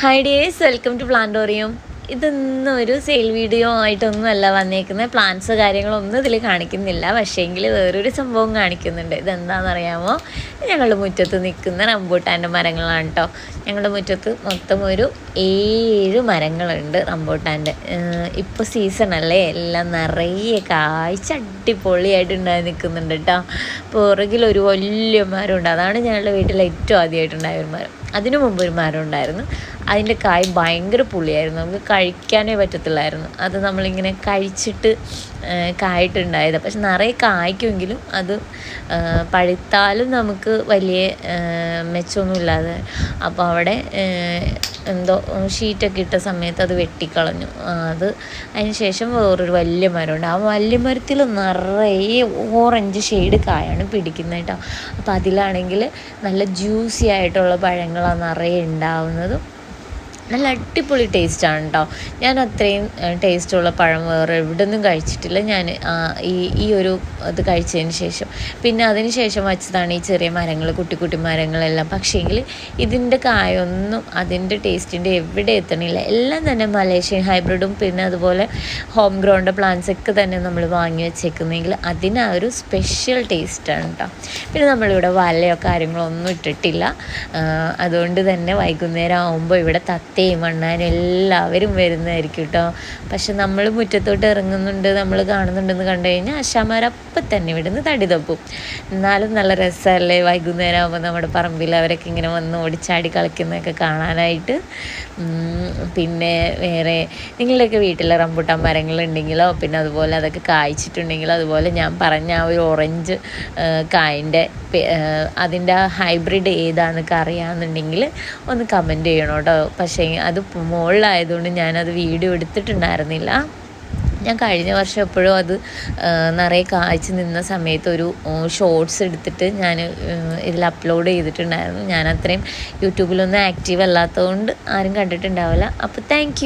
Hi dears welcome to Plantorium ഇതൊന്നും ഒരു sale video ആയിട്ടൊന്നുമല്ല വന്നേക്കുന്നത്. പ്ലാന്റ്സ് കാര്യങ്ങളൊന്നും ഇതിൽ കാണിക്കുന്നില്ല. പക്ഷേ പക്ഷേങ്കിൽ വേറൊരു സംഭവം കാണിക്കുന്നുണ്ട്. ഇതെന്താണെന്ന് അറിയാമോ ഞങ്ങളുടെ മുറ്റത്ത് നിൽക്കുന്ന റംബൂട്ടാന്റെ മരങ്ങളാണ് കേട്ടോ ഞങ്ങളുടെ മുറ്റത്ത് മൊത്തം ഒരു ഏഴ് മരങ്ങളുണ്ട് റംബൂട്ടാന്റെ ഇപ്പോൾ അല്ലേ? എല്ലാം നിറയെ കാഴ്ച അടിപൊളിയായിട്ട് ഉണ്ടായി നിൽക്കുന്നുണ്ട് കേട്ടോ പുറകിൽ ഒരു വലിയ മരമുണ്ട്. അതാണ് ഞങ്ങളുടെ വീട്ടിൽ ഏറ്റവും ആദ്യമായിട്ടുണ്ടായ ഒരു മരം. അതിനു മുമ്പ് ഒരു മരം ഉണ്ടായിരുന്നു. അതിന്റെ കായ് ഭയങ്കര പുളിയായിരുന്നു. നമുക്ക് കഴിക്കാനേ പറ്റത്തില്ലായിരുന്നു. അത് നമ്മളിങ്ങനെ കഴിച്ചിട്ട് കായിട്ടുണ്ടായത്. പക്ഷെ നിറയെ കായ്ക്കുമെങ്കിലും അത് പഴുത്താലും നമുക്ക് വലിയ മെച്ചമൊന്നുമില്ലാതെ. അപ്പോൾ അവിടെ എന്തോ ഷീറ്റൊക്കെ ഇട്ട സമയത്ത് അത് വെട്ടിക്കളഞ്ഞു. അത് അതിന് ശേഷം വേറൊരു വലിയ മരമുണ്ട്. ആ വലിയ മരത്തിൽ നിറയെ ഓറഞ്ച് ഷെയ്ഡ് കായാണ് പിടിക്കുന്നത് കേട്ടോ. അപ്പോൾ അതിലാണെങ്കിൽ നല്ല ജ്യൂസി ആയിട്ടുള്ള പഴങ്ങളാണ് നിറയെ ഉണ്ടാവുന്നതും നല്ല അടിപൊളി ടേസ്റ്റ് ആണ് കേട്ടോ ഞാൻ അത്രയും ടേസ്റ്റുള്ള പഴം വേറെ എവിടെ നിന്നും കഴിച്ചിട്ടില്ല. ഞാൻ ഈ ഈ ഒരു അത് കഴിച്ചതിന് ശേഷം. പിന്നെ അതിന് ശേഷം വച്ചതാണ് ഈ ചെറിയ മരങ്ങൾ കുട്ടി കുട്ടി മരങ്ങളെല്ലാം. പക്ഷേങ്കിൽ ഇതിന്റെ കായൊന്നും അതിന്റെ ടേസ്റ്റിന്റെ എവിടെ എത്തണില്ല. എല്ലാം തന്നെ മലേഷ്യൻ ഹൈബ്രിഡും പിന്നെ അതുപോലെ ഹോം ഗ്രൗണ്ട് പ്ലാന്റ്സ് ഒക്കെ തന്നെ നമ്മൾ വാങ്ങി വെച്ചേക്കുന്നെങ്കിൽ അതിന് ഒരു സ്പെഷ്യൽ ടേസ്റ്റാണ് കേട്ടോ പിന്നെ നമ്മളിവിടെ വലയോ കാര്യങ്ങളോ ഒന്നും ഇട്ടിട്ടില്ല. അതുകൊണ്ട് തന്നെ വൈകുന്നേരം ആകുമ്പോൾ ഇവിടെ തത്തയും മണ്ണാനും എല്ലാവരും വരുന്നതായിരിക്കും കേട്ടോ പക്ഷെ നമ്മൾ മുറ്റത്തോട്ട് ഇറങ്ങുന്നുണ്ട് നമ്മൾ കാണുന്നുണ്ടെന്ന് കണ്ടു കഴിഞ്ഞാൽ ആശാമാരപ്പം തന്നെ ഇവിടുന്ന് തടി തപ്പും. എന്നാലും നല്ല രസമല്ലേ വൈകുന്നേരം ആകുമ്പോൾ നമ്മുടെ പറമ്പിൽ അവരൊക്കെ ഇങ്ങനെ വന്ന് ഓടിച്ചാടി കളിക്കുന്നതൊക്കെ കാണാനായിട്ട്. പിന്നെ വേറെ നിങ്ങളുടെയൊക്കെ വീട്ടിൽ റംബൂട്ടാൻ മരങ്ങളുണ്ടെങ്കിലോ പിന്നെ അതുപോലെ അതൊക്കെ കായ്ച്ചിട്ടുണ്ടെങ്കിലോ അതുപോലെ ഞാൻ പറഞ്ഞ ആ ഒരു ഓറഞ്ച് കായിന്റെ അതിന്റെ ഹൈബ്രിഡ് ഏതാണെന്നൊക്കെ അറിയാമെന്നുണ്ടെങ്കിൽ ഒന്ന് കമന്റ് ചെയ്യണം കേട്ടോ. പക്ഷേ അത് മുകളിലായതുകൊണ്ട് ഞാനത് വീഡിയോ എടുത്തിട്ടുണ്ടായിരുന്നില്ല. ഞാൻ കഴിഞ്ഞ വർഷം എപ്പോഴും അത് നിറയെ കാഴ്ച നിന്ന സമയത്ത് ഒരു ഷോർട്സ് എടുത്തിട്ട് ഞാൻ ഇതിൽ അപ്ലോഡ് ചെയ്തിട്ടുണ്ടായിരുന്നു. ഞാൻ അത്രയും യൂട്യൂബിലൊന്നും ആക്റ്റീവ് അല്ലാത്തതുകൊണ്ട് ആരും കണ്ടിട്ടുണ്ടാവില്ല. അപ്പോൾ താങ്ക്